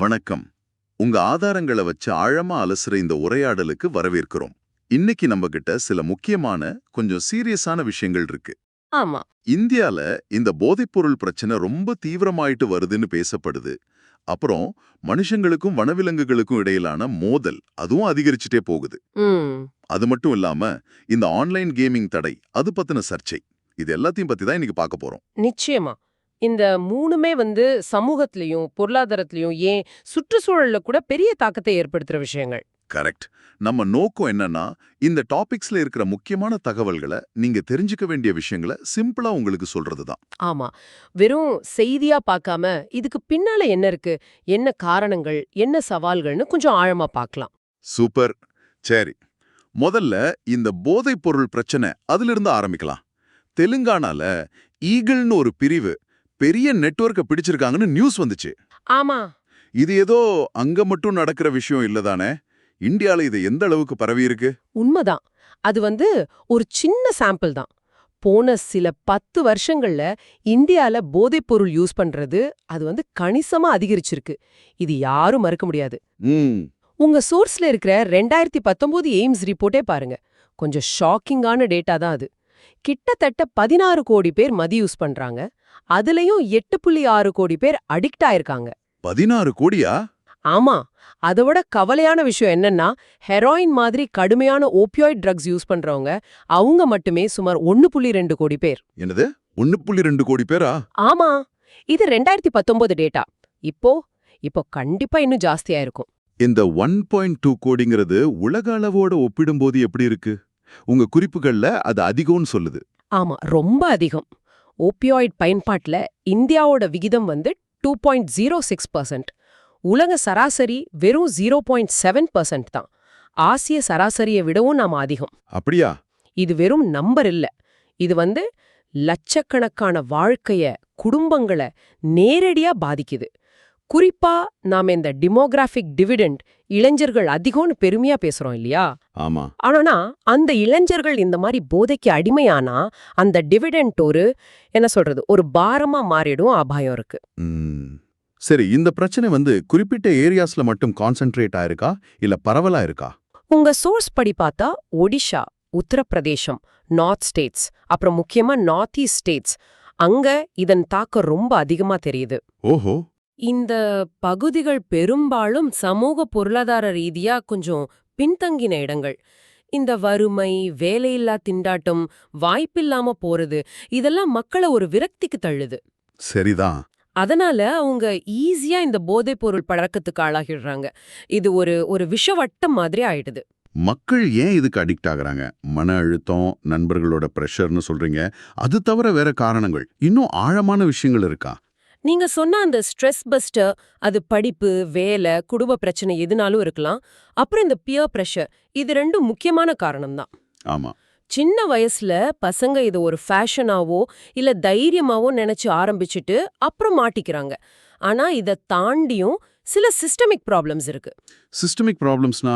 வணக்கம். உங்க ஆதாரங்களை வச்சு ஆழமா அலசுற இந்த உரையாடலுக்கு வரவேற்கிறோம். இன்னைக்கு நம்ம கிட்ட சில முக்கியமான கொஞ்சம் சீரியஸான விஷயங்கள் இருக்கு. ஆமா. இந்தியால இந்த போதைப்பொருள் பிரச்சனை ரொம்ப தீவிரமாயிட்டு வருதுன்னு பேசப்படுது. அப்புறம் மனுஷங்களுக்கும் வனவிலங்குகளுக்கும் இடையிலான மோதல் அதுவும் அதிகரிச்சுட்டே போகுது. அது மட்டும் இல்லாம இந்த ஆன்லைன் கேமிங் தடை அது பத்தின சர்ச்சை. இது எல்லாத்தையும் பத்தி தான் இன்னைக்கு பார்க்க போறோம். நிச்சயமா. இந்த மூணுமே வந்து சமூகத்திலையும் பொருளாதாரத்திலையும் ஏன் சுற்றுச்சூழல்ல கூட பெரிய தாக்கத்தை ஏற்படுத்துற விஷயங்கள்? கரெக்ட். நம்ம நோக்கம் என்னன்னா இந்த டாபிக்ஸ்ல இருக்கிற முக்கியமான தகவல்களை நீங்க தெரிஞ்சுக்க வேண்டிய விஷயங்களை சிம்பிளா உங்களுக்கு சொல்றதுதான். ஆமா. வெறும் செய்தியா பார்க்காம இதுக்கு பின்னால என்ன இருக்கு? என்ன காரணங்கள்? என்ன சவால்கள்னு கொஞ்சம் ஆழமா பார்க்கலாம் சூப்பர். சரி. முதல்ல இந்த போதைப் பொருள் பிரச்சனை அதிலிருந்து ஆரம்பிக்கலாம். தெலுங்கானால ஈகிள்னு ஒரு பிரிவு பெரிய நெட்வொர்க்கை பிடிச்சிருக்காங்கன்னு நியூஸ் வந்துச்சு. ஆமா. இது ஏதோ அங்க மட்டும் நடக்கிற விஷயம் இல்லதானே இந்தியால இது எந்த அளவுக்கு பரவி இருக்கு? உண்மைதான். அது வந்து ஒரு சின்ன சாம்பிள் தான். போன சில பத்து வருஷங்கள்ல இந்தியால போதைப்பொருள் யூஸ் பண்றது அது வந்து கணிசமா அதிகரிச்சிருக்கு. இது யாரும் மறுக்க முடியாது. உங்க சோர்ஸ்ல இருக்கிற ரெண்டாயிரத்தி பத்தொன்பது எய்ம்ஸ் ரிப்போர்ட்டே பாருங்க. கொஞ்சம் ஷாக்கிங்கான டேட்டா தான் அது. கிட்டத்தட்ட பதினாறு கோடி பேர் மதி யூஸ் பண்றாங்க. அதுலயும் எட்டு புள்ளி ஆறு கோடி பேர் அடிக்ட் ஆயிருக்காங்க. பதினாறு கோடியா? ஆமா. அதோட கவலையான விஷயம் என்னன்னா ஹெராயின் மாதிரி கடுமையான ஓபியாய்ட் ட்ரக்ஸ் யூஸ் பண்றவங்க அவங்க மட்டுமே சுமார் ஒன்னு புள்ளி ரெண்டு கோடி பேர். என்னது? ஒன்னு புள்ளி ரெண்டு கோடி பேரா? ஆமா. இது ரெண்டாயிரத்தி பத்தொன்பது டேட்டா. இப்போ இப்போ கண்டிப்பா இன்னும் ஜாஸ்தியா இருக்கும் இந்த ஒன் பாயிண்ட் டூ கோடிங்கிறது உலக அளவோட ஒப்பிடும்போது எப்படி இருக்கு? உங்க குறிப்புகள்ல அது அதிகம்னு சொல்லுது. ஆமா ரொம்ப அதிகம். ஓபியாய்ட் பயன்பாட்டுல இந்தியாவோட விகிதம் வந்து two point zero six percent. உலக சராசரி வெறும் ஜீரோ பாயிண்ட் செவன் பர்சன்ட் தான். ஆசிய சராசரியை விடவும் நாம அதிகம். அப்படியா? இது வெறும் நம்பர் இல்ல. இது வந்து லட்சக்கணக்கான வாழ்க்கைய குடும்பங்களை நேரடியா பாதிக்குது. குறிப்பா நாம இந்த டிமோகிராஃபிக் டிவிடெண்ட் இளைஞர்கள் அதிகம்னு பெருமையா பேசுறோம் இல்லையா? ஆமா. ஆனா அந்த இளைஞர்கள் இந்த மாதிரி போதைக்கு அடிமையானா அந்த டிவிடெண்ட் ஒரு என்ன சொல்றது ஒரு பாரமா மாறிடும் அபாயம் இருக்கு. சரி இந்த பிரச்சனை வந்து குறிப்பிட்ட ஏரியாஸ்ல மட்டும் கான்சென்ட்ரேட் ஆயிருக்கா? இல்ல பரவலா இருக்கா? உங்க சோர்ஸ் படி பார்த்தா ஒடிஷா உத்தரப்பிரதேசம் நார்த் ஸ்டேட்ஸ் அப்புறம் முக்கியமா நார்த் ஈஸ்ட் ஸ்டேட்ஸ் அங்க இதன் தாக்கம் ரொம்ப அதிகமா தெரியுது. ஓஹோ. இந்த பகுதிகள் பெரும்பாலும் சமூக பொருளாதார ரீதியா கொஞ்சம் பின்தங்கின இடங்கள். இந்த வறுமை வேலையில்லா திண்டாட்டம் வாய்ப்பில்லாம போறது இதெல்லாம் மக்களை ஒரு விரக்திக்கு தள்ளுது. சரிதான். அதனால அவங்க ஈஸியா இந்த போதைப் பொருள் பழக்கத்துக்கு ஆளாகிடுறாங்க. இது ஒரு ஒரு விஷவட்டம் மாதிரி ஆயிடுது. மக்கள் ஏன் இதுக்கு அடிக்ட் ஆகுறாங்க? மன அழுத்தம் நண்பர்களோட ப்ரெஷர்னு சொல்றீங்க. அது தவிர வேற காரணங்கள். இன்னும் ஆழமான விஷயங்கள் இருக்கா? நீங்க சொன்ன அந்த ஸ்ட்ரெஸ் பஸ்டர் அது படிப்பு வேலை குடும்ப பிரச்சனை எதுனாலும் இருக்கலாம். அப்புறம் இந்த பியர் பிரஷர் இது ரெண்டும் முக்கியமான காரணம்தான். ஆமா. சின்ன வயசுல பசங்க இதை ஒரு ஃபேஷனாவோ இல்ல தைரியமாவோ நினைச்சு ஆரம்பிச்சுட்டு அப்புறம் மாட்டிக்கிறாங்க. ஆனா இதை தாண்டியும் சில சிஸ்டமிக் ப்ராப்ளம்ஸ் இருக்கு. சிஸ்டமிக் ப்ராப்ளம்ஸ்னா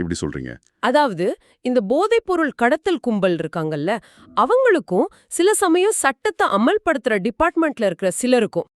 எப்படி சொல்றீங்க? அதாவது இந்த போதைப்பொருள் கடத்தல் கும்பல் இருக்காங்கல்ல அவங்களுக்கும் சில சமயம் சட்டத்தை அமல்படுத்துற டிபார்ட்மெண்ட்ல இருக்கிற சிலருக்கும்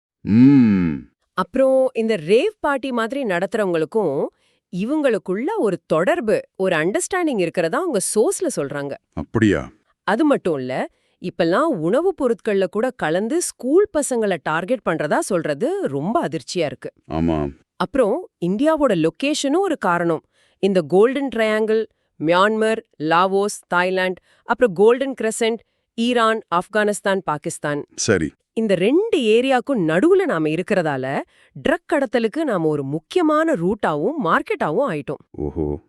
அப்புறம் இந்த ரேவ் பார்ட்டி மாதிரி நடத்துறவங்களுக்கும் இவங்களுக்குள்ள ஒரு தொடர்பு ஒரு அண்டர்ஸ்டாண்டிங் இருக்கிறதா அவங்க சோர்ஸ்ல சொல்றாங்க. அப்படியா? அது மட்டும் இல்ல இப்பெல்லாம் உணவுப் பொருட்கள்ல கூட கலந்து ஸ்கூல் பசங்களை டார்கெட் பண்றதா சொல்றது ரொம்ப அதிர்ச்சியா இருக்கு. ஆமா. அப்புறம் இந்தியாவோட லொகேஷனும் ஒரு காரணம். இந்த golden triangle Myanmar Laos Thailand அப்புறம் golden crescent Iran Afghanistan Pakistan சரி. இந்த ரெண்டு ஏரியாக்கும் நடுவுல நாம இருக்கிறதால ட்ரக் கடத்தலுக்கு நாம ஒரு முக்கியமான ரூட்டாவும் மார்க்கெட்டாவும் ஆயிட்டோம். ஓஹோ.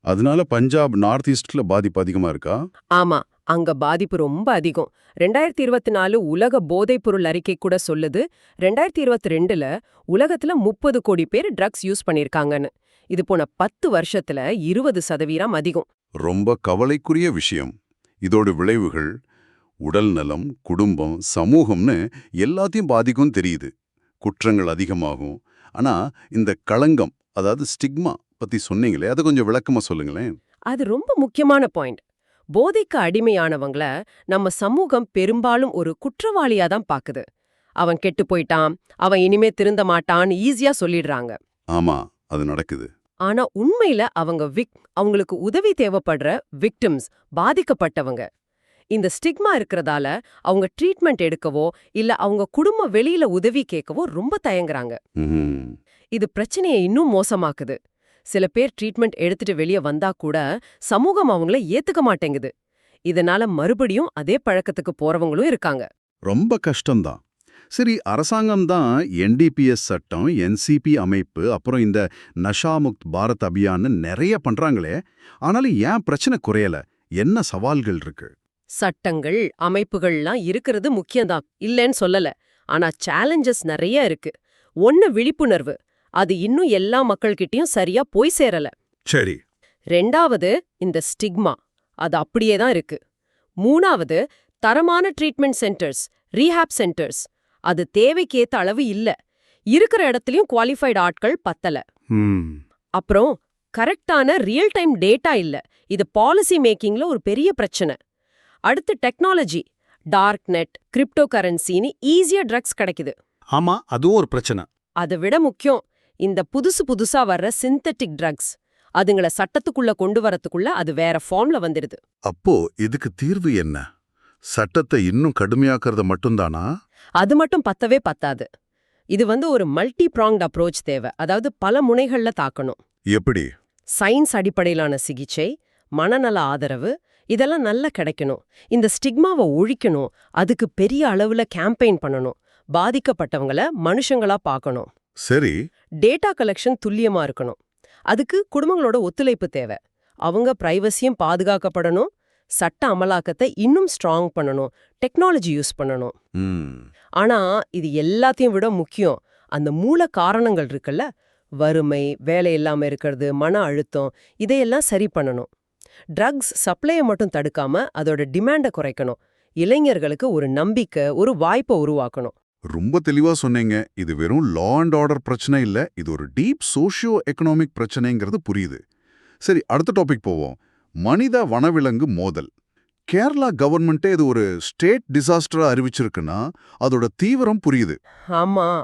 அதனால பஞ்சாப் நார்த் ஈஸ்ட்ல பாதிப்பு அதிகமா இருக்கா? ஆமா. அங்க பாதிப்பு ரொம்ப அதிகம். ரெண்டாயிரத்தி இருபத்தி நாலு உலக போதைப் பொருள் அறிக்கை கூட சொல்லுது ரெண்டாயிரத்தி இருபத்தி ரெண்டுல உலகத்துல முப்பது கோடி பேர் ட்ரக்ஸ் யூஸ் பண்ணிருக்காங்கன்னு. இது போன பத்து வருஷத்துல இருபது சதவீதம் அதிகம். ரொம்ப கவலைக்குரிய விஷயம். இதோட விளைவுகள் உடல் நலம் குடும்பம் சமூகம்னு எல்லாத்தையும் பாதிக்கும் தெரியுது. குற்றங்கள் அதிகமாகும். ஆனா இந்த களங்கம் அதாவது ஸ்டிக்மா பத்தி சொன்னீங்களே அதை கொஞ்சம் விளக்கமா சொல்லுங்களேன். அது ரொம்ப முக்கியமான பாயிண்ட். போதைக்கு அடிமையானவங்கள நம்ம சமூகம் பெரும்பாலும் ஒரு குற்றவாளியா தான் பாக்குது. அவன் கெட்டு போயிட்டான் அவன் இனிமே திருந்த மாட்டான்னு ஈஸியா சொல்லிடுறாங்க. ஆமா அது நடக்குது. ஆனா உண்மையில அவங்க விக் அவங்களுக்கு உதவி தேவைப்படுற விக்டிம்ஸ் பாதிக்கப்பட்டவங்க. இந்த ஸ்டிக்மா இருக்கிறதால அவங்க ட்ரீட்மெண்ட் எடுக்கவோ இல்ல அவங்க குடும்ப வெளியில உதவி கேட்கவோ ரொம்ப தயங்குறாங்க. இது பிரச்சனையை இன்னும் மோசமாக்குது. சில பேர் ட்ரீட்மெண்ட் எடுத்துட்டு வெளிய வந்தா கூட சமூகம் அவங்கள ஏத்துக்க மாட்டேங்குது. இதனால மறுபடியும் அதே பழக்கத்துக்கு போறவங்களும் இருக்காங்க. ரொம்ப கஷ்டம்தான். சரி அரசாங்கம் தான் என்டிபிஎஸ் சட்டம் என்சிபி அமைப்பு அப்புறம் இந்த நஷாமுக்த் பாரத் அபியான்னு நிறைய பண்றாங்களே. ஆனாலும் ஏன் பிரச்சனை குறையல? என்ன சவால்கள் இருக்கு? சட்டங்கள் அமைப்புகள்லாம் இருக்கிறது முக்கியம்தான். இல்லைன்னு சொல்லல. ஆனா சேலஞ்சஸ் நிறைய இருக்கு. ஒன்னு விழிப்புணர்வு. அது இன்னும் எல்லா மக்கள்கிட்டயும் சரியா போய் சேரல. சரி. ரெண்டாவது இந்த ஸ்டிக்மா அது அப்படியே தான் இருக்கு. மூணாவது தரமான ட்ரீட்மெண்ட் சென்டர்ஸ் ரீஹாப் சென்டர்ஸ் அது தேவைக்கேத்த அளவு இல்ல. இருக்கிற இடத்துலயும் குவாலிஃபைடு ஆட்கள் பத்தல. அப்புறம் கரெக்டான ரியல் டைம் டேட்டா இல்ல. இது பாலிசி மேக்கிங்ல ஒரு பெரிய பிரச்சனை. அடுத்து டெக்னாலஜி. டார்க் நெட் கிரிப்டோ கரன்சின்னு ஈஸியா ட்ரக்ஸ் கிடைக்குது. ஆமா அதுவும் ஒரு பிரச்சனை. அதை விட முக்கியம் இந்த புதுசு புதுசா வர்ற சிந்தட்டிக் ட்ரக்ஸ். அதுங்கள சட்டத்துக்குள்ள கொண்டு வரத்துக்குள்ள அது வேற ஃபார்ம்ல வந்துடுது. அப்போ இதுக்கு தீர்வு என்ன? சட்டத்தை இன்னும் கடுமையாக்குறது மட்டும்தானா? அது மட்டும் பத்தவே பத்தாது. இது வந்து ஒரு மல்டி ப்ராங்ட் அப்ரோச் தேவை. அதாவது பல முனைகள்ல தாக்கணும். எப்படி? சயின்ஸ் அடிப்படையிலான சிகிச்சை மனநல ஆதரவு இதெல்லாம் நல்லா கிடைக்கணும். இந்த ஸ்டிக்மாவை ஒழிக்கணும். அதுக்கு பெரிய அளவுல கேம்பெயின் பண்ணணும். பாதிக்கப்பட்டவங்கள மனுஷங்களா பார்க்கணும். சரி. டேட்டா கலெக்ஷன் துல்லியமா இருக்கணும். அதுக்கு குடும்பங்களோட ஒத்துழைப்பு தேவை. அவங்க பிரைவசியும் பாதுகாக்கப்படணும். சட்ட அமலாக்கத்தை இன்னும் ஸ்ட்ராங் பண்ணணும். டெக்னாலஜி யூஸ் பண்ணணும். ஆனா இது எல்லாத்தையும் விட முக்கியம். அந்த மூல காரணங்கள் இருக்குல்ல? வறுமை வேலை இல்லாம இருக்கிறது மன அழுத்தம் இதையெல்லாம் சரி பண்ணணும். ட்ரக்ஸ் சப்ளையை மட்டும் தடுக்காம அதோட டிமாண்டை குறைக்கணும். இளைஞர்களுக்கு ஒரு நம்பிக்கை ஒரு வாய்ப்பை உருவாக்கணும். ரொம்ப தெளிவா சொன்னீங்க. இது வெறும் லா அண்ட் ஆர்டர் பிரச்சனை இல்ல. இது ஒரு டீப் சோஷியோ எக்கனாமிக் பிரச்சனைங்கிறது புரியுது. சரி அடுத்த டாபிக் போவோம். மனித வனவிலங்கு மோதல். கேரளா கவர்மெண்ட்டே இது ஒரு ஸ்டேட் டிசாஸ்டரா அறிவிச்சிருக்குன்னா அதோட தீவிரம் புரியுது. ஆமா.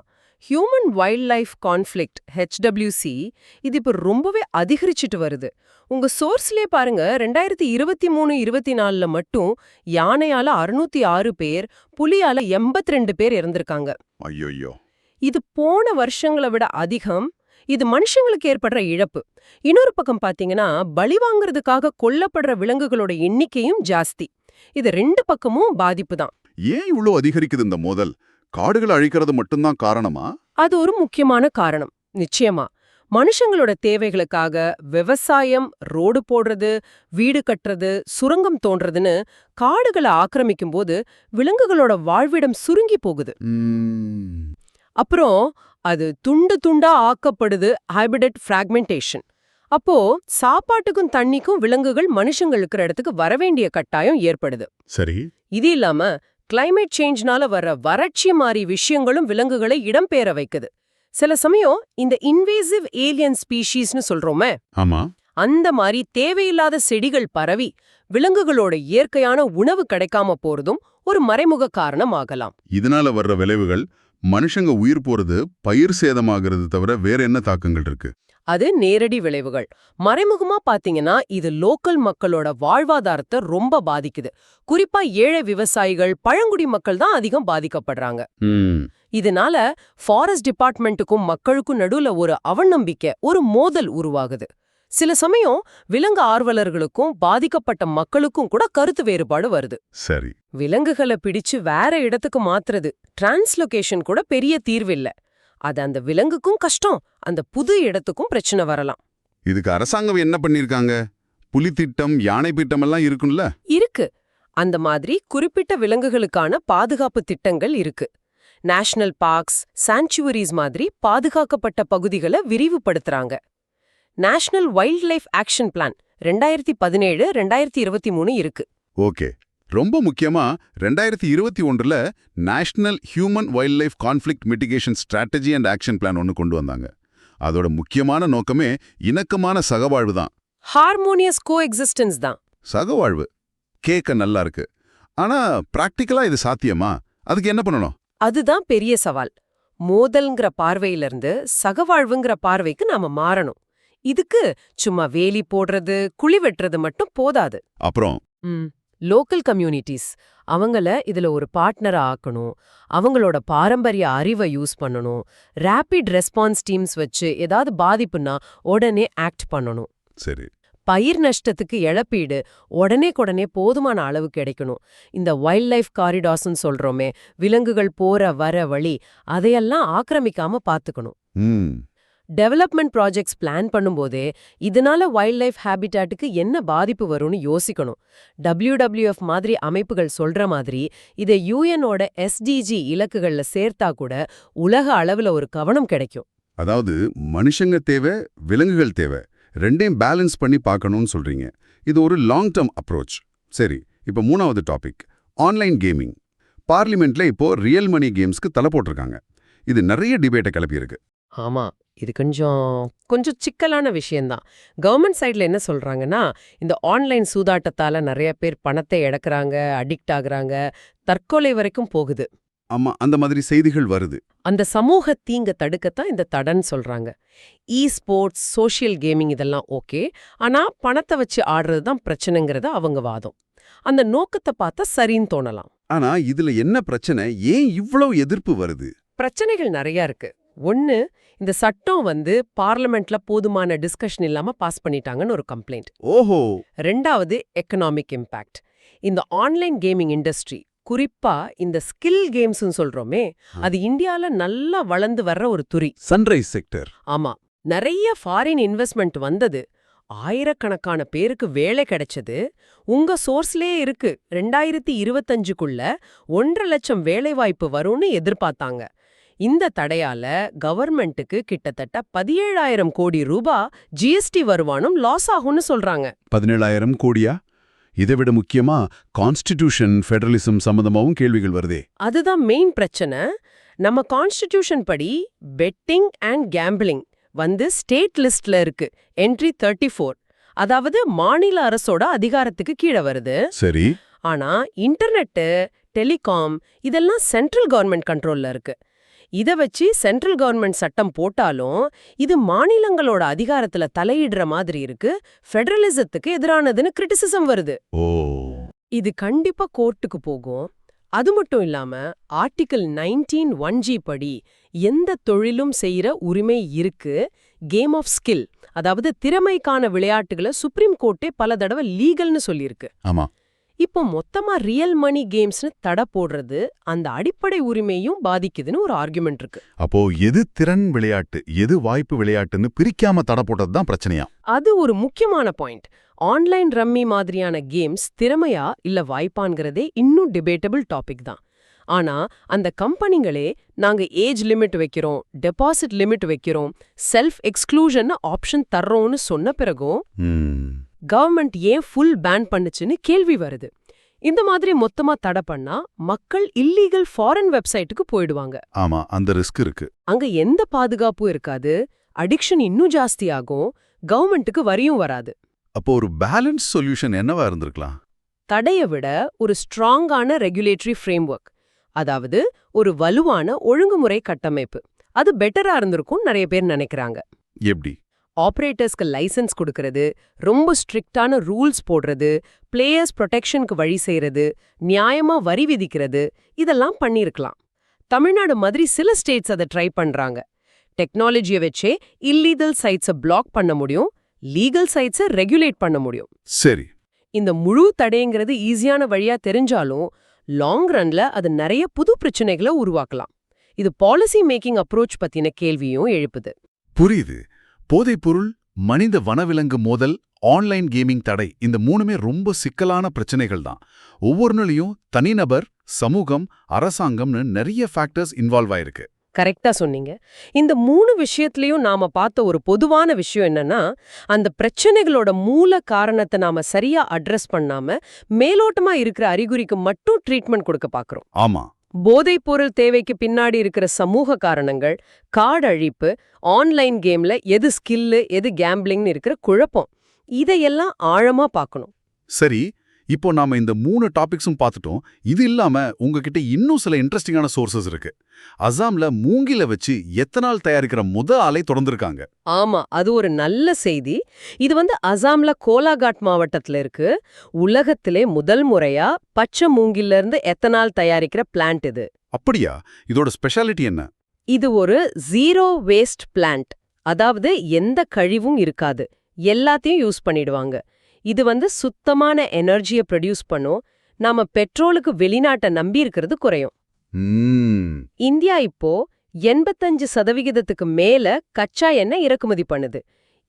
Human wild life conflict HWC இது இப்ப ரொம்பவே அதிகரிச்சிட்டு வருது. உங்க சோர்ஸ்லயே பாருங்க ரெண்டாயிரத்தி இருபத்தி மூணு இருபத்தி நாலுல மட்டும் யானையால அறுநூத்தி ஆறு பேர் புலியால எண்பத்தி ரெண்டு பேர் இறந்திருக்காங்க. ஐயோயோ. இது போன வருஷங்களை விட அதிகம். இது மனுஷங்களுக்கு ஏற்படுற இழப்பு. இன்னொரு பக்கம் பாத்தீங்கன்னா பலி வாங்குறதுக்காக கொல்லப்படுற விலங்குகளோட எண்ணிக்கையும் ஜாஸ்தி. இது ரெண்டு பக்கமும் பாதிப்பு தான். ஏன் இவ்ளோ அதிகரிக்குது இந்த மோதல்? காடுகளை அழிக்கிறது மட்டும்தான் காரணமா? அது ஒரு முக்கியமான காரணம். நிச்சயமா. மனுஷங்களோட தேவைகளுக்காக விவசாயம் ரோடு போடுறது வீடு கட்டுறது சுரங்கம் தோன்றதுன்னு காடுகளை ஆக்கிரமிக்கும் போது விலங்குகளோட வாழ்விடம் சுருங்கி போகுது. அப்புறம் அது துண்டு துண்டா ஆக்கப்படுது ஹைபிரிட் ஃப்ராக்மெண்டேஷன். அப்போ சாப்பாட்டுக்கும் தண்ணிக்கும் விலங்குகள் மனுஷங்க இருக்கிற இடத்துக்கு வரவேண்டிய கட்டாயம் ஏற்படுது. சரி. இது இல்லாம கிளைமேட் சேஞ்ச்னால வர்ற வறட்சி மாறி விஷயங்களும் விலங்குகளை இடம்பெயர வைக்குது. சில சமயம் இந்த இன்வேசிவ் ஏலியன் ஸ்பீஷீஸ்னு சொல்றோமே ஆமா. அந்த மாதிரி தேவையில்லாத செடிகள் பரவி விலங்குகளோட இயற்கையான உணவு கிடைக்காம போறதும் ஒரு மறைமுக காரணம் ஆகலாம். இதனால வர்ற விளைவுகள் மனுஷங்க உயிர் போறது பயிர் சேதமாகிறது தவிர வேற என்ன தாக்கங்கள் இருக்கு? அது நேரடி விளைவுகள். மறைமுகமா பாத்தீங்கன்னா இது லோக்கல் மக்களோட வாழ்வாதாரத்தை ரொம்ப பாதிக்குது. குறிப்பா ஏழை விவசாயிகள் பழங்குடி மக்கள் தான் அதிகம் பாதிக்கப்படுறாங்க. இதனால ஃபாரஸ்ட் டிபார்ட்மெண்ட்டுக்கும் மக்களுக்கும் நடுவுல ஒரு அவநம்பிக்கை ஒரு மோதல் உருவாகுது. சில சமயம் விலங்கு ஆர்வலர்களுக்கும் பாதிக்கப்பட்ட மக்களுக்கும் கூட கருத்து வேறுபாடு வருது. சரி. விலங்குகளை பிடிச்சு வேற இடத்துக்கு மாத்துறது டிரான்ஸ்லொகேஷன் கூட பெரிய தீர்வில்ல அது அந்த விலங்குக்கும் கஷ்டம் அந்த புது இடத்துக்கும் பிரச்சனை வரலாம். இதுக்கு அரசாங்கம் என்ன பண்ணிருக்காங்க? புலி திட்டம் யானை திட்டம் எல்லாம் இருக்கும்ல? இருக்கு. அந்த மாதிரி குறிப்பிட்ட விலங்குகளுக்கான பாதுகாப்பு திட்டங்கள் இருக்கு. நேஷனல் பார்க்ஸ் சாங்சுவரிஸ் மாதிரி பாதுகாக்கப்பட்ட பகுதிகளை விரிவுபடுத்துறாங்க. National wild life action plan ரெண்டாயிரத்தி பதினேழு ரெண்டாயிரத்தி இருபத்தி மூணு இருக்கு. ஓகே. ரொம்ப முக்கியமா ரெண்டாயிரத்தி இருபத்தி ஒன்றுல national human wild life conflict mitigation strategy and action plan ஒன்று கொண்டு வந்தாங்க. அதோட முக்கியமான நோக்கமே இணக்கமான சகவாழ்வு தான். ஹார்மோனியஸ் கோ எக்ஸிஸ்டன்ஸ் தான். சகவாழ்வு. கேட்க நல்லா இருக்கு. ஆனா பிராக்டிக்கலா இது சாத்தியமா? அதுக்கு என்ன பண்ணணும்? அதுதான் பெரிய சவால். மோதல்ங்கிற பார்வையிலிருந்து சகவாழ்வுங்கிற பார்வைக்கு நாம மாறணும். இதுக்கு சும்மா வேலி போடுறது குழி வெட்டுறது மட்டும் போதாது. அப்புறம்? Local communities. அவங்கள இதுல ஒரு பார்ட்னரா ஆக்கணும். அவங்களோட பாரம்பரிய அறிவை யூஸ் பண்ணணும். ரேபிட் ரெஸ்பான்ஸ் டீம்ஸ் வச்சு ஏதாவது பாதிப்புனா உடனே ஆக்ட் பண்ணணும். சரி. பயிர் நஷ்டத்துக்கு இழப்பீடு உடனே உடனே போதுமான அளவு கிடைக்கணும். இந்த வைல்ட் லைஃப் காரிடார்ஸ்னு சொல்றோமே விலங்குகள் போற வர வழி அதையெல்லாம் ஆக்கிரமிக்காம பாத்துக்கணும். டெவலப்மெண்ட் ப்ராஜெக்ட்ஸ் பிளான் பண்ணும்போதே இதனால வைல்ட் லைஃப் ஹேபிட்டாட்டுக்கு என்ன பாதிப்பு வரும்னு யோசிக்கணும். WWF மாதிரி அமைப்புகள் சொல்ற மாதிரி இதை யூஎனோட எஸ்டிஜி இலக்குகள்ல சேர்த்தா கூட உலக அளவுல ஒரு கவனம் கிடைக்கும். அதாவது மனுஷங்க தேவை விலங்குகள் தேவை. ரெண்டையும் பேலன்ஸ் பண்ணி பார்க்கணும்னு சொல்றீங்க. இது ஒரு லாங் டேர்ம் அப்ரோச் சரி இப்போ மூணாவது டாபிக் ஆன்லைன் கேமிங் பார்லிமெண்ட்ல இப்போ ரியல் மணி கேம்ஸ்க்கு தலை போட்டிருக்காங்க. இது நிறைய டிபேட்டை கிளப்பியிருக்கு. ஆமா. இது கொஞ்சம் கொஞ்சம் சிக்கலான விஷயம்தான் கவர்மெண்ட் சைடுல என்ன சொல்றாங்கன்னா இந்த ஆன்லைன் சூதாட்டத்தால நிறைய பேர் பணத்தை இழக்கறாங்க அடிக்ட் ஆகுறாங்க தற்கொலை வரைக்கும் போகுது. ஆமா அந்த மாதிரி செய்திகள் வருது. அந்த சமூக தீங்க தடுக்கத்தான் இந்த தடன்னு சொல்றாங்க. இ ஸ்போர்ட்ஸ் சோஷியல் கேமிங் இதெல்லாம் ஓகே ஆனா பணத்தை வச்சு ஆடுறது தான் பிரச்சனைங்கிறது அவங்க வாதம். அந்த நோக்கத்தை பார்த்தா சரின்னு தோணலாம். ஆனா இதுல என்ன பிரச்சனை? ஏன் இவ்வளவு எதிர்ப்பு வருது? பிரச்சனைகள் நிறைய இருக்கு. ஒன்னு இந்த சட்டம் வந்து பார்லிமெண்ட்ல போதுமான டிஸ்கஷன் இல்லாம பாஸ் பண்ணிட்டாங்கன்னு ஒரு கம்ப்ளைண்ட் ஓஹோ! ரெண்டாவது எக்கனாமிக் இம்பாக்ட் இந்த ஆன்லைன் கேமிங் இண்டஸ்ட்ரி குறிப்பா இந்த ஸ்கில் கேம்ஸ்னு சொல்றோமே அது இந்தியால நல்லா வளர்ந்து வர்ற ஒரு துறை. சன்ரைஸ் செக்டர் ஆமா. நிறைய ஃபாரின் இன்வெஸ்ட்மெண்ட் வந்தது. ஆயிரக்கணக்கான பேருக்கு வேலை கிடைச்சது. உங்க சோர்ஸ்லயே இருக்கு. ரெண்டாயிரத்தி இருபத்தஞ்சுக்குள்ள ஒன்றரை லட்சம் வேலைவாய்ப்பு வரும்னு எதிர்பார்த்தாங்க. இந்த தடையால கவர்மெண்ட்டுக்கு கிட்டத்தட்ட பதினேழாயிரம் கோடி ரூபா ஜிஎஸ்டி வருமானம் லாஸ் ஆகும்னு சொல்றாங்க. பதினேழாயிரம் கோடியா? இதை விட முக்கியமா கான்ஸ்டிடியூஷன் ஃபெடரலிசம் சம்பந்தமாவும் கேள்விகள் வருதே. அதுதான் மெயின் பிரச்சனை. நம்ம கான்ஸ்டிடியூஷன் படி பெட்டிங் அண்ட் கேம்பிளிங் வந்து ஸ்டேட் லிஸ்ட்ல இருக்கு. Entry thirty four. அதாவது மாநில அரசோட அதிகாரத்துக்கு கீழே வருது. சரி. ஆனா இன்டர்நெட்டு டெலிகாம் இதெல்லாம் சென்ட்ரல் கவர்மெண்ட் கண்ட்ரோல்ல இருக்கு. இத வச்சு சென்ட்ரல் கவர்மெண்ட் சட்டம் போட்டாலும் இது மாநிலங்களோட அதிகாரத்துல தலையிடுற மாதிரி இருக்கு. ஃபெடரலிசத்துக்கு எதிரானதுன்னு கிரிட்டிசிசம் வருது. இது கண்டிப்பா கோர்ட்டுக்கு போகும். அது மட்டும் இல்லாம ஆர்டிகிள் நைன்டீன் ஒன் ஜி படி எந்த தொழிலும் செய்யற உரிமை இருக்கு. கேம் ஆஃப் ஸ்கில் அதாவது திறமைக்கான விளையாட்டுகளை சுப்ரீம் கோர்ட்டே பல தடவை லீகல்னு சொல்லியிருக்கு. ஆமா. இப்போ மொத்தமா ரியல் மணி கேம்ஸ்னு தடை போடுறது அந்த அடிப்படை உரிமையும் பாதிக்குதுன்னு ஒரு ஆர்குமெண்ட் இருக்கு. அப்போ எது திறன் விளையாட்டு எது வாய்ப்பு விளையாட்டுன்னு பிரிக்காம தடை போட்டது தான் பிரச்சனையா? அது ஒரு முக்கியமான பாயிண்ட். ஆன்லைன் ரம்மி மாதிரியான கேம்ஸ் திறமையா இல்ல வாய்ப்பான்கிறதே இன்னும் டிபேட்டபிள் டாபிக் தான். ஆனா அந்த கம்பெனிங்களே நாங்க ஏஜ் லிமிட் வைக்கிறோம் டெபாசிட் லிமிட் வைக்கிறோம் செல்ஃப் எக்ஸ்க்ளூஷன் ஆப்ஷன் தர்றோம்னு சொன்ன பிறகும் கவர்மெண்ட் ஏன் ஃபுல் பேன் பண்ணுச்சுன்னு கேள்வி வருது. இந்த மாதிரி மொத்தமா தடை பண்ணா மக்கள் இல்லீகல் ஃபாரின் வெப்சைட்டுக்கு போயிடுவாங்க. ஆமா அந்த ரிஸ்க் இருக்கு. அங்க எந்த பாதுகாப்பும் இருக்காது. அடிக்ஷன் இன்னும் ஜாஸ்தியாகும். கவர்மெண்ட்டுக்கு வரியும் வராது. அப்போ ஒரு பேலன்ஸ் சொல்யூஷன் என்னவா இருந்திருக்கலாம்? தடைய விட ஒரு ஸ்ட்ராங்கான ரெகுலேட்டரி ஃப்ரேம்வொர்க் அதாவது ஒரு வலுவான ஒழுங்குமுறை கட்டமைப்பு. அது பெட்டரா இருந்திருக்கும் நிறைய பேர் நினைக்கிறாங்க. எப்படி? ஆபரேட்டர்ஸ்க்கு லைசென்ஸ் கொடுக்கறது ரொம்ப ஸ்ட்ரிக்டான ரூல்ஸ் போடுறது பிளேயர்ஸ் ப்ரொடெக்ஷனுக்கு வழி செய்யறது நியாயமா வரி விதிக்கிறது இதெல்லாம் பண்ணியிருக்கலாம் தமிழ்நாடு மாதிரி சில ஸ்டேட்ஸ் அதை ட்ரை பண்றாங்க. டெக்னாலஜியை வச்சே இல்லீகல் சைட்ஸை பிளாக் பண்ண முடியும் லீகல் சைட்ஸை ரெகுலேட் பண்ண முடியும். சரி. இந்த முழு தடைங்கிறது ஈஸியான வழியா தெரிஞ்சாலும் லாங் ரன்ல அது நிறைய புது பிரச்சனைகளை உருவாக்கலாம். இது பாலிசி மேக்கிங் அப்ரோச் பத்தின கேள்வியும் எழுப்புது. புரியுது. போதைப்பொருள் மனித வனவிலங்கு மோதல் ஆன்லைன் கேமிங் தடை இந்த மூணுமே ரொம்ப சிக்கலான பிரச்சனைகள் தான். ஒவ்வொருநிலையும் தனிநபர் சமூகம் அரசாங்கம்னு நிறைய ஃபேக்டர்ஸ் இன்வால்வ் ஆயிருக்கு. கரெக்டா சொன்னீங்க. இந்த மூணு விஷயத்திலயும் நாம பார்த்த ஒரு பொதுவான விஷயம் என்னன்னா அந்த பிரச்சனைகளோட மூல காரணத்தை நாம சரியா அட்ரஸ் பண்ணாம மேலோட்டமா இருக்கிற அறிகுறிக்கு மட்டும் ட்ரீட்மெண்ட் கொடுக்க பாக்குறோம் ஆமா. போதைப் பொருள் தேவைக்கு பின்னாடி இருக்கிற சமூக காரணங்கள் காடழிப்பு ஆன்லைன் கேம்ல எது ஸ்கில்லு எது கேம்பிளிங்னு இருக்கிற குழப்பம் இதையெல்லாம் ஆழமா பார்க்கணும். சரி இப்போ நாம இந்த மூணு டாபிக்ஸும் பார்த்துட்டோம். இது இல்லாம உங்ககிட்ட இன்னும் சில இன்ட்ரெஸ்டிங்கான சோர்சஸ் இருக்கு. அசாம்ல மூங்கில வச்சு எத்தனால் தயாரிக்கிற முத ஆலை தொடர்ந்திருக்காங்க. ஆமா அது ஒரு நல்ல செய்தி. இது வந்து அசாம்ல கோலாகாட் மாவட்டத்துல இருக்கு. உலகத்திலே முதல் முறையா பச்சை மூங்கில்ல இருந்து எத்தனால் தயாரிக்கிற பிளான்ட் இது. அப்படியா? இதோட ஸ்பெஷாலிட்டி என்ன? இது ஒரு ஜீரோ வேஸ்ட் பிளான்ட் அதாவது எந்த கழிவும் இருக்காது. எல்லாத்தையும் யூஸ் பண்ணிடுவாங்க. இது வந்து சுத்தமான எனர்ஜியை ப்ரொடியூஸ் பண்ணும். நாம பெட்ரோலுக்கு வெளிநாட்டை நம்பி இருக்கிறது குறையும். இந்தியா இப்போ எண்பத்தஞ்சு சதவிகிதத்துக்கு மேல கச்சா எண்ணெய் இறக்குமதி பண்ணுது.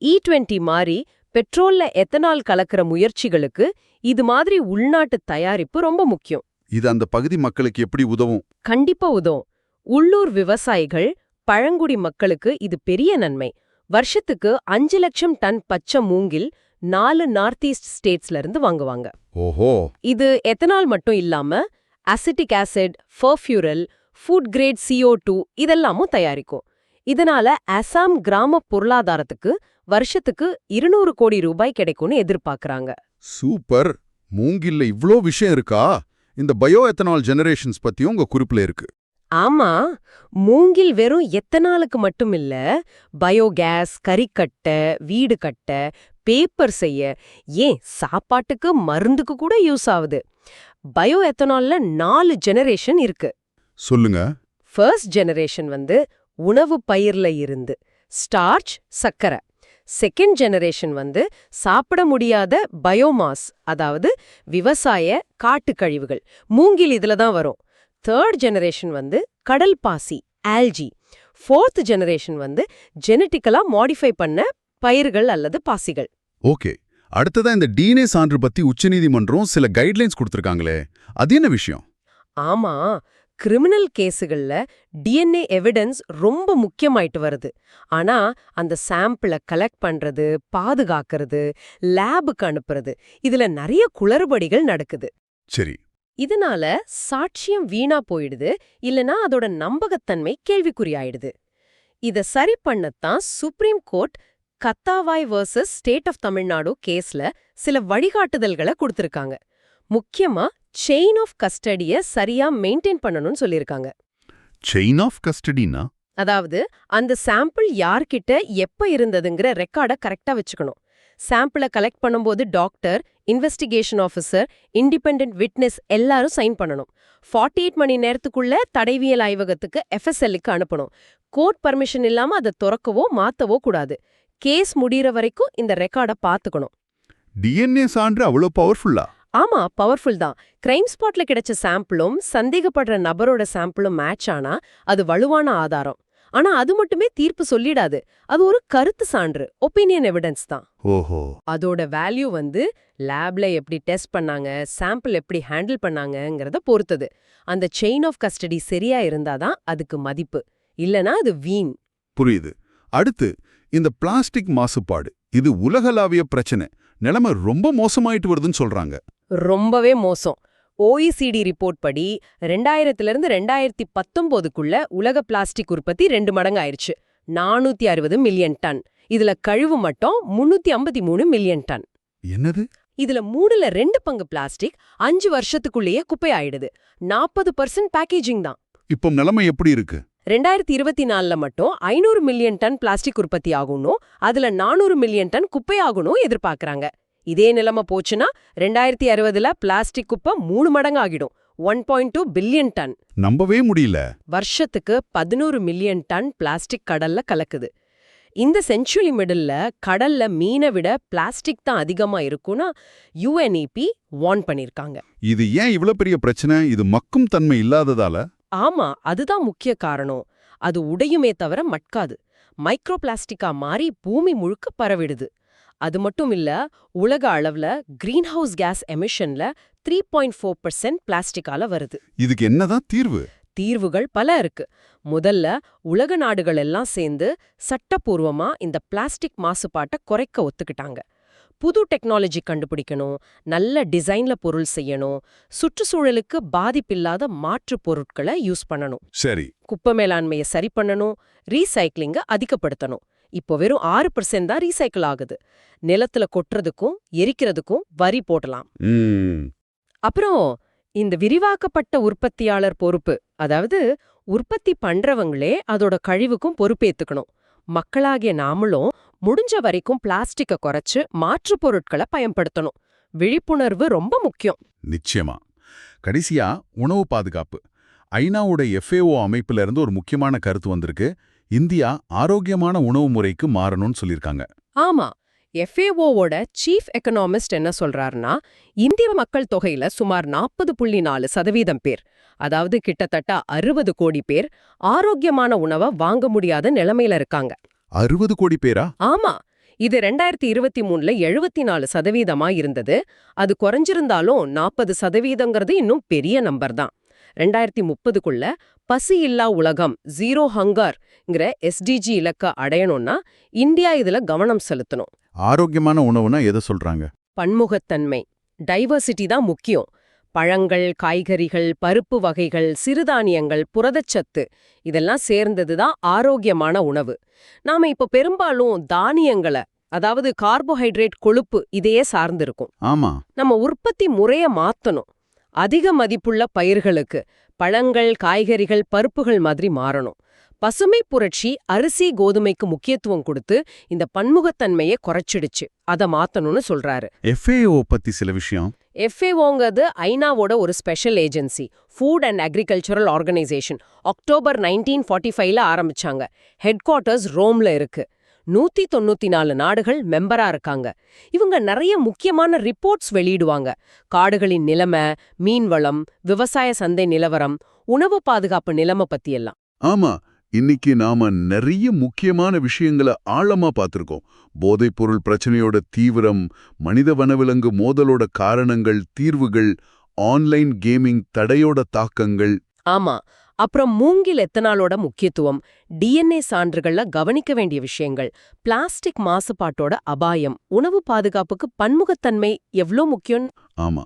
இ டுவெண்ட்டி மாதிரி பெட்ரோல்ல எத்தனால் கலக்கிற முயற்சிகளுக்கு இது மாதிரி உள்நாட்டு தயாரிப்பு ரொம்ப முக்கியம். இது அந்த பகுதி மக்களுக்கு எப்படி உதவும்? கண்டிப்பா உதவும். உள்ளூர் விவசாயிகள் பழங்குடி மக்களுக்கு இது பெரிய நன்மை. வருஷத்துக்கு அஞ்சு லட்சம் டன் பச்சை மூங்கில் நாலு நார்த் ஈஸ்ட் ஸ்டேட்ஸ்ல இருந்து வாங்குவாங்க. ஓஹோ. இது எத்தனால் மட்டும் இல்லாம acetic acid furfural food grade CO2 two இதெல்லாமும் தயாரிக்கும். இதனால அசாம் கிராம பொருளாதாரத்துக்கு வருஷத்துக்கு இருநூறு கோடி ரூபாய் கிடைக்கும்னு எதிர்பார்க்கறாங்க. சூப்பர். மூங்கில்ல இவ்ளோ விஷயம் இருக்கா? இந்த பயோ எத்தனால் ஜெனரேஷன்ஸ் பத்தியும் உங்க குறிப்புல இருக்கு. ஆமா மூங்கில் வெறும் எத்தனாலுக்கு மட்டும் இல்ல பயோகேஸ் கறிக்கட்டை வீடு கட்ட பேப்பர் செய்ய ஏன் சாப்பாட்டுக்கு மருந்துக்கு கூட யூஸ் ஆகுது பயோ எத்தனால்ல நாலு ஜெனரேஷன் இருக்கு. சொல்லுங்க. ஃபர்ஸ்ட் ஜெனரேஷன் வந்து உணவு பயிர்ல இருந்து ஸ்டார்ச் சக்கரை. செகண்ட் ஜெனரேஷன் வந்து சாப்பிட முடியாத பயோமாஸ் அதாவது விவசாய காட்டு கழிவுகள் மூங்கில் இதுல தான் வரும். தேர்ட் ஜெனரேஷன் வந்து கடல் பாசி ஆல்ஜி ஃபோர்த் ஜெனரேஷன் வந்து ஜெனட்டிக்கலா மாடிஃபை பண்ண பயிர்கள் அல்லது பாசிகள். ஓகே. அடுத்ததா இந்த டிஎன்ஏ சான்று பத்தி உச்சநீதிமன்றம் சில கைட்லைன்ஸ் கொடுத்திருக்காங்களே. அது என்ன விஷயம்? ஆமா. கிரிமினல் கேஸுகள்ல டிஎன்ஏ எவிடன்ஸ் ரொம்ப முக்கியமாயிட்டு வருது. ஆனா அந்த சாம்பிளை கலெக்ட் பண்றது பாதுகாக்கிறது லேபுக்கு அனுப்புறது இதுல நிறைய குளறுபடிகள் நடக்குது. சரி. இதனால சாட்சியம் வீணா போயிடுது இல்லனா அதோட நம்பகத்தன்மை கேள்விக்குறியாயிடுது இத சரி பண்ணத்தான் சுப்ரீம் கோர்ட் கத்தாவாய் வர்சஸ் ஸ்டேட் ஆஃப் தமிழ்நாடு கேஸ்ல சில வழிகாட்டுதல்களை கொடுத்திருக்காங்க. முக்கியமா செயின் ஆஃப் கஸ்டடிய சரியா மெயின்டைன் பண்ணணும்னு சொல்லியிருக்காங்க. செயின் ஆஃப் கஸ்டடினா அதாவது அந்த சாம்பிள் யார்கிட்ட எப்ப இருந்ததுங்கிற ரெக்கார்டை கரெக்டா வச்சுக்கணும். சாம்பிளை கலெக்ட் பண்ணும்போது doctor investigation officer independent witness எல்லாரும் சைன் பண்ணணும். 48 எயிட் மணி நேரத்துக்குள்ள தடைவியல் ஆய்வகத்துக்கு எஃப்எஸ்எல்லுக்கு அனுப்பணும். கோர்ட் பர்மிஷன் இல்லாம அதை திறக்கவோ மாத்தவோ கூடாது. கேஸ் முடியற வரைக்கும் இந்த ரெக்கார்டை பாத்துக்கணும். டிஎன்ஏ சான்று அவ்வளோ பவர்ஃபுல்லா ஆமா பவர்ஃபுல் தான். கிரைம் ஸ்பாட்ல கிடைச்ச சாம்பிளும் சந்தேகப்படுற நபரோட சாம்பிளும் மேட்ச் ஆனா அது வலுவான ஆதாரம். ஆனா அது மட்டுமே தீர்ப்பு சொல்லிடாது. அது ஒரு கருத்து சான்று ஒப்பீனியன் எவிடன்ஸ் தான். ஓஹோ. அதோட வேல்யூ வந்து லேப்ல எப்படி டெஸ்ட் பண்ணாங்க சாம்பிள் எப்படி ஹேண்டில் பண்ணாங்கங்கறத பொறுத்தது. அந்த செயின் ஆஃப் கஸ்டடி சரியா இருந்தாதான் அதுக்கு மதிப்பு. இல்லனா அது வீண். புரியுது. அடுத்து இந்த பிளாஸ்டிக் மாசுபாடு இது உலகளாவிய பிரச்சனை. நிலைமை ரொம்ப மோசமாயிட்டு வருதுன்னு சொல்றாங்க. ரொம்பவே மோசம். OECD ரிப்போர்ட் படி ரெண்டாயிரத்துல இருந்து ரெண்டாயிரத்தி பத்தொன்பதுக்குள்ள உலக பிளாஸ்டிக் உற்பத்தி ரெண்டு மடங்கு ஆயிருச்சு நானூத்தி அறுபது மில்லியன் டன். இதுல கழிவு மட்டும் முன்னூத்தி ஐம்பத்தி மூணு மில்லியன் டன். என்னது? இதுல மூணுல ரெண்டு பங்கு பிளாஸ்டிக் அஞ்சு வருஷத்துக்குள்ளேயே குப்பை ஆயிடுது நாற்பது பர்சன்ட் பேக்கேஜிங் தான். இப்போ நிலைமை எப்படி இருக்கு? ரெண்டாயிரத்தி இருபத்தி நாலுல மட்டும் ஐநூறு மில்லியன் டன் பிளாஸ்டிக் உற்பத்தி ஆகணும் அதுல நானூறு மில்லியன் டன் குப்பை ஆகணும் எதிர்பார்க்கறாங்க. இதே நிலைமை போச்சுன்னா ரெண்டாயிரத்தி அறுபதுல பிளாஸ்டிக் குப்பை மூணு மடங்கு ஆகிடும் one point two billion ton. நம்பவே முடியல. வருஷத்துக்கு பதினோரு மில்லியன் டன் பிளாஸ்டிக் கடல்ல கலக்குது. இந்த செஞ்சுரி மிடில்ல கடல்ல மீனை விட பிளாஸ்டிக் தான் அதிகமா இருக்கும்னா யுஎன்இபி வார்ன் பண்ணிருக்காங்க. இது ஏன் இவ்ளோ பெரிய பிரச்சனை? இது மக்கும் தன்மை இல்லாததால? ஆமா அதுதான் முக்கிய காரணம். அது உடையுமே தவிர மட்காது. மைக்ரோ பிளாஸ்டிக்கா மாறி பூமி முழுக்க பரவிடுது. அது மட்டும் இல்ல உலக அளவுல கிரீன் ஹவுஸ் கேஸ் எமிஷன்ல த்ரீ பாயிண்ட் ஃபோர் பர்சன்ட் பிளாஸ்டிக்கால வருது. இதுக்கு என்னதான் தீர்வு? தீர்வுகள் பல இருக்கு. முதல்ல உலக நாடுகள் எல்லாம் சேர்ந்து சட்டப்பூர்வமா இந்த பிளாஸ்டிக் மாசுபாட்டை குறைக்க ஒத்துக்கிட்டாங்க. புது டெக்னாலஜி கண்டுபிடிக்கணும் நல்ல டிசைன்ல பொருள் செய்யணும் சுற்றுச்சூழலுக்கு பாதிப்பில்லாத மாற்றுப் பொருட்களை யூஸ் பண்ணணும். சரி. குப்பை மேலாண்மையை சரி பண்ணணும் ரீசைக்ளிங்க அதிகப்படுத்தணும். இப்போ வெறும் ஆறு பர்சன்ட் தான் ரீசைக்கிள் ஆகுது. நிலத்துல கொட்டுறதுக்கும் எரிக்கிறதுக்கும் வரி போடலாம். அப்புறம் இந்த விரிவாக்கப்பட்ட உற்பத்தியாளர் பொறுப்பு அதாவது உற்பத்தி பண்றவங்களே அதோட கழிவுக்கும் பொறுப்பேத்துக்கணும். மக்களாகிய நாமளும் முடிஞ்ச வரைக்கும் பிளாஸ்டிக்க குறைச்சு மாற்றுப் பொருட்களை பயன்படுத்தணும். விழிப்புணர்வு ரொம்ப முக்கியம். நிச்சயமா. கடைசியா உணவு பாதுகாப்பு. ஐநாவோட எஃப்ஏஓ அமைப்புல இருந்து ஒரு முக்கியமான கருத்து வந்திருக்கு. இந்தியா ஆரோக்கியமான உணவு முறைக்கு மாறணும்னு சொல்லியிருக்காங்க. ஆமா. எஃப்ஏஓவோட சீஃப் எக்கனாமிஸ்ட் என்ன சொல்றாருன்னா இந்திய மக்கள் தொகையில சுமார் நாற்பது புள்ளி நாலு சதவீதம் பேர் அதாவது கிட்டத்தட்ட அறுபது கோடி பேர் ஆரோக்கியமான உணவை வாங்க முடியாத நிலைமையில இருக்காங்க. அறுபது கோடி பேரா? ஆமா. இது ரெண்டாயிரத்தி இருபத்தி மூணுல எழுபத்தி நாலு சதவீதமா இருந்தது. அது குறைஞ்சிருந்தாலும் நாற்பது சதவீதங்கிறது இன்னும் பெரிய நம்பர் தான். ரெண்டாயிரத்தி முப்பதுக்குள்ள பசி இல்லா உலகம் ஜீரோ ஹங்கர்ங்கிற எஸ்டிஜி இலக்க அடையணும்னா இந்தியா இதுல கவனம் செலுத்தணும். ஆரோக்கியமான உணவுனா எதை சொல்றாங்க? பன்முகத்தன்மை. டைவர்சிட்டி தான் முக்கியம். பழங்கள் காய்கறிகள் பருப்பு வகைகள் சிறுதானியங்கள் புரதச்சத்து இதெல்லாம் சேர்ந்தது தான் ஆரோக்கியமான உணவு. நாம இப்ப பெரும்பாலும் தானியங்களை அதாவது கார்போஹைட்ரேட் கொழுப்பு இதையே சார்ந்திருக்கும். ஆமா. நம்ம உற்பத்தி முறைய மாத்தணும். அதிக மதிப்புள்ள பயிர்களுக்கு பழங்கள் காய்கறிகள் பருப்புகள் மாதிரி மாறணும். பசுமை புரட்சி அரிசி கோதுமைக்கு முக்கியத்துவம் கொடுத்து இந்த பன்முகத்தன்மையை குறைச்சிடுச்சு. அத மாத்தணும்னு சொல்றாரு. எஃப்ஏஓ பத்தி சில விஷயம். எஃப்ஏஓங்கிறது ஐநாவோட ஒரு special agency food and agricultural organisation October nineteen forty ஃபைவ்ல ஆரம்பிச்சாங்க. ஹெட் குவார்ட்டர்ஸ் ரோம்ல இருக்கு. நூத்தி தொண்ணூத்தி நாலு நாடுகள் மெம்பரா இருக்காங்க. இவங்க நிறைய முக்கியமான ரிப்போர்ட்ஸ் வெளியிடுவாங்க. காடுகளின் நிலைமை மீன்வளம் விவசாய சந்தை நிலவரம் உணவு பாதுகாப்பு நிலைமை பத்தி எல்லாம் ஆமா இன்னைக்கு நாம நிறைய முக்கியமான விஷயங்களை ஆழமா பார்த்திருக்கோம். போதைப்பொருள் பிரச்சனையோட தீவிரம் மனித வனவிலங்கு மோதலோட காரணங்கள் தீர்வுகள் ஆன்லைன் கேமிங் தடையோட தாக்கங்கள். ஆமா அப்புறம் மூங்கில் எத்தனாலோட முக்கியத்துவம் டிஎன்ஏ சான்றுகள்ல கவனிக்க வேண்டிய விஷயங்கள் பிளாஸ்டிக் மாசுபாட்டோட அபாயம் உணவு பாதுகாப்புக்கு பன்முகத்தன்மை எவ்ளோ முக்கியம்? ஆமா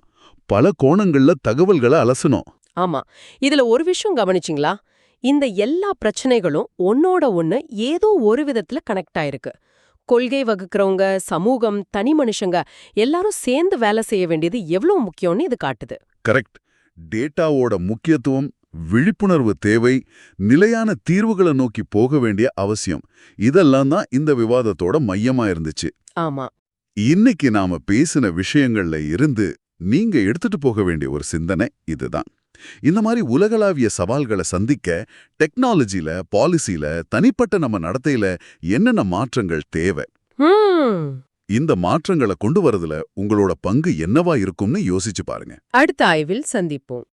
பல கோணங்கள்ல தகவல்களை அலசணும். ஆமா இதுல ஒரு விஷயம் கவனிச்சிங்களா? இந்த எல்லா பிரச்சனைகளும் ஒன்னோட ஒன்னு ஏதோ ஒரு விதத்துல கனெக்ட் ஆயிருக்கு. கொள்கை வகுக்கிறவங்க சமூகம் தனி மனுஷங்க எல்லாரும் சேர்ந்து வேலை செய்ய வேண்டியது எவ்வளவு முக்கியம்னு இது காட்டுது. கரெக்ட் டேட்டாவோட முக்கியத்துவம் விழிப்புணர்வு தேவை நிலையான தீர்வுகளை நோக்கி போக வேண்டிய அவசியம். இதெல்லாம் தான் இந்த விவாதத்தோட மையமா இருந்துச்சு. ஆமா. இன்னைக்கு நாம பேசின விஷயங்கள்ல இருந்து நீங்க எடுத்துட்டு போக வேண்டிய ஒரு சிந்தனை இதுதான். இந்த மாதிரி உலகளாவிய சவால்களை சந்திக்க டெக்னாலஜில பாலிசில தனிப்பட்ட நம்ம நடத்தையில என்னென்ன மாற்றங்கள் தேவை? இந்த மாற்றங்களை கொண்டு வரதுல உங்களோட பங்கு என்னவா இருக்கும்னு யோசிச்சு பாருங்க. அடுத்த ஆய்வில் சந்திப்போம்.